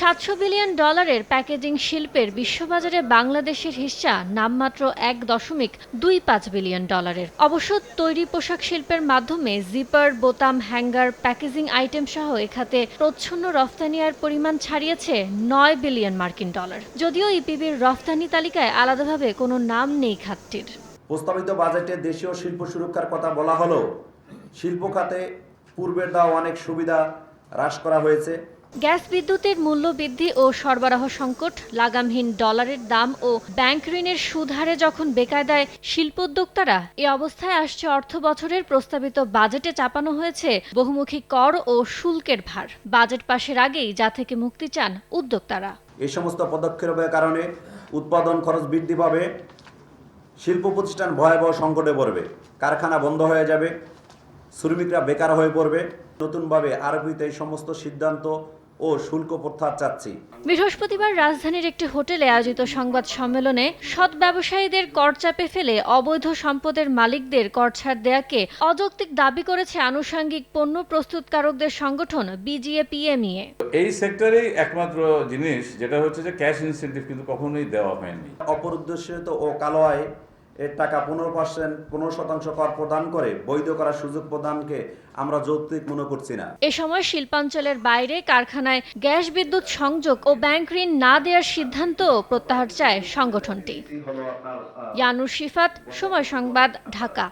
সাতশো বিলিয়ন ডলারের প্যাকেজিং শিল্পের বিশ্ববাজারে বাংলাদেশের হিস্সা নামমাত্র এক দশমিক দুই পাঁচ বিলিয়ন ডলারের। অবশ্য তৈরি পোশাক শিল্পের মাধ্যমে জিপার, বোতাম, হ্যাঙ্গার, প্যাকেজিং আইটেম সহ এখাতে প্রচ্ছন্ন রফতানি আয়ের পরিমাণ ছাড়িয়েছে নয় বিলিয়ন মার্কিন ডলার। যদিও ইপিবির রফতানি তালিকায় আলাদাভাবে কোনো নাম নেই খাতটির। প্রস্তাবিত বাজেটে দেশীয় শিল্প সুরক্ষার কথা বলা হলেও শিল্প খাতে পূর্বের দেওয়া অনেক সুবিধা হ্রাস করা হয়েছে। গ্যাস বিদ্যুতের মূল্য বৃদ্ধি ও সরবরাহ সংকট, লাগামহীন ডলারের দাম ও ব্যাংক ঋণের সুদ হারে যখন বেকায়দায় শিল্পোদ্যোক্তারা এ অবস্থায় আসছে, অর্থ বছরের প্রস্তাবিত বাজেটে চাপানো হয়েছে বহুমুখী কর ও শুল্কের ভার। বাজেট পাশের আগেই যা থেকে মুক্তি চান উদ্যোক্তারা। এই সমস্ত পদক্ষেপের কারণে উৎপাদন খরচ বৃদ্ধি পাবে, শিল্প প্রতিষ্ঠান ভয়াবহ সংকটে পড়বে, কারখানা বন্ধ হয়ে যাবে, শ্রমিকরা বেকার হয়ে পড়বে। নতুনভাবে আরবিতে এই সমস্ত সিদ্ধান্ত ও শুল্ক প্রত্যাহার চাচ্ছি। বৃহস্পতিবার রাজধানীর একটি হোটেলে আয়োজিত সংবাদ সম্মেলনে সৎ ব্যবসায়ীদের কর চাপে ফেলে অবৈধ সম্পদের মালিকদের কর ছাড় দেয়াকে অযৌক্তিক দাবি করেছে আনুষঙ্গিক পণ্য প্রস্তুতকারকদের সংগঠন বিজিএপিএমইএ এই সেক্টরেই একমাত্র জিনিস যেটা হচ্ছে যে ক্যাশ ইনসেন্টিভ কিন্তু কখনোই দেওয়া হয়নি। অপরুদ্দেশিত ও কালো আয়। এর টাকা পনেরো পার্সেন্ট পনেরো শতাংশ কর প্রদান করে বৈধ করার সুযোগ প্রদানকে আমরা যৌক্তিক মনে করছি না। এ সময় শিল্পাঞ্চলের বাইরে কারখানায় গ্যাস বিদ্যুৎ সংযোগ ও ব্যাংক ঋণ না দেওয়ার সিদ্ধান্ত প্রত্যাহার চায় সংগঠনটি। ইয়ানুর শিফাত সময় সংবাদ ঢাকা।